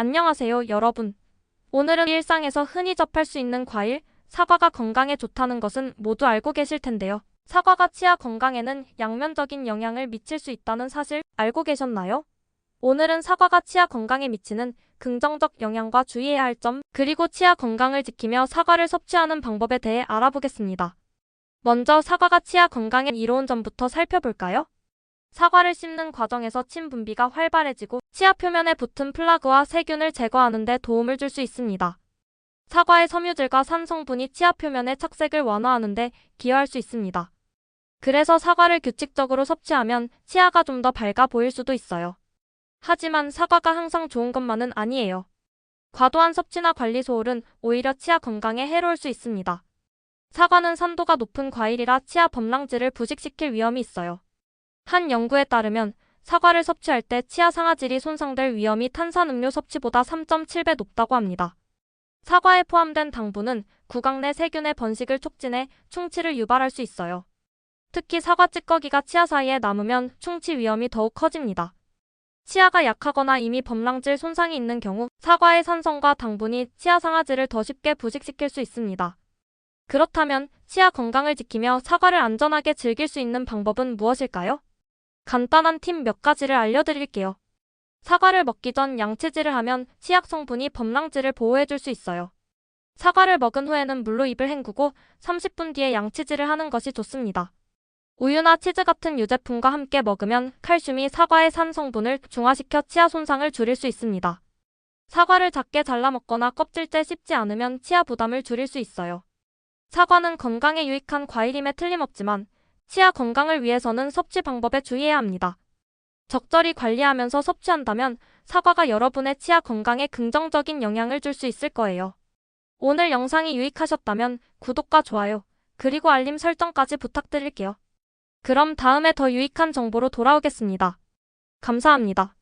안녕하세요, 여러분. 오늘은 일상에서 흔히 접할 수 있는 과일, 사과가 건강에 좋다는 것은 모두 알고 계실 텐데요. 사과가 치아 건강에는 양면적인 영향을 미칠 수 있다는 사실 알고 계셨나요? 오늘은 사과가 치아 건강에 미치는 긍정적 영향과 주의해야 할 점, 그리고 치아 건강을 지키며 사과를 섭취하는 방법에 대해 알아보겠습니다. 먼저 사과가 치아 건강에 이로운 점부터 살펴볼까요? 사과를 씹는 과정에서 침 분비가 활발해지고 치아 표면에 붙은 플라그와 세균을 제거하는 데 도움을 줄 수 있습니다. 사과의 섬유질과 산 성분이 치아 표면의 착색을 완화하는 데 기여할 수 있습니다. 그래서 사과를 규칙적으로 섭취하면 치아가 좀 더 밝아 보일 수도 있어요. 하지만 사과가 항상 좋은 것만은 아니에요. 과도한 섭취나 관리 소홀은 오히려 치아 건강에 해로울 수 있습니다. 사과는 산도가 높은 과일이라 치아 범랑질을 부식시킬 위험이 있어요. 한 연구에 따르면 사과를 섭취할 때 치아 상아질이 손상될 위험이 탄산음료 섭취보다 3.7배 높다고 합니다. 사과에 포함된 당분은 구강 내 세균의 번식을 촉진해 충치를 유발할 수 있어요. 특히 사과 찌꺼기가 치아 사이에 남으면 충치 위험이 더욱 커집니다. 치아가 약하거나 이미 범랑질 손상이 있는 경우 사과의 산성과 당분이 치아 상아질을 더 쉽게 부식시킬 수 있습니다. 그렇다면 치아 건강을 지키며 사과를 안전하게 즐길 수 있는 방법은 무엇일까요? 간단한 팁 몇 가지를 알려드릴게요. 사과를 먹기 전 양치질을 하면 치약 성분이 범랑질을 보호해줄 수 있어요. 사과를 먹은 후에는 물로 입을 헹구고 30분 뒤에 양치질을 하는 것이 좋습니다. 우유나 치즈 같은 유제품과 함께 먹으면 칼슘이 사과의 산 성분을 중화시켜 치아 손상을 줄일 수 있습니다. 사과를 작게 잘라 먹거나 껍질째 씹지 않으면 치아 부담을 줄일 수 있어요. 사과는 건강에 유익한 과일임에 틀림없지만 치아 건강을 위해서는 섭취 방법에 주의해야 합니다. 적절히 관리하면서 섭취한다면 사과가 여러분의 치아 건강에 긍정적인 영향을 줄 수 있을 거예요. 오늘 영상이 유익하셨다면 구독과 좋아요, 그리고 알림 설정까지 부탁드릴게요. 그럼 다음에 더 유익한 정보로 돌아오겠습니다. 감사합니다.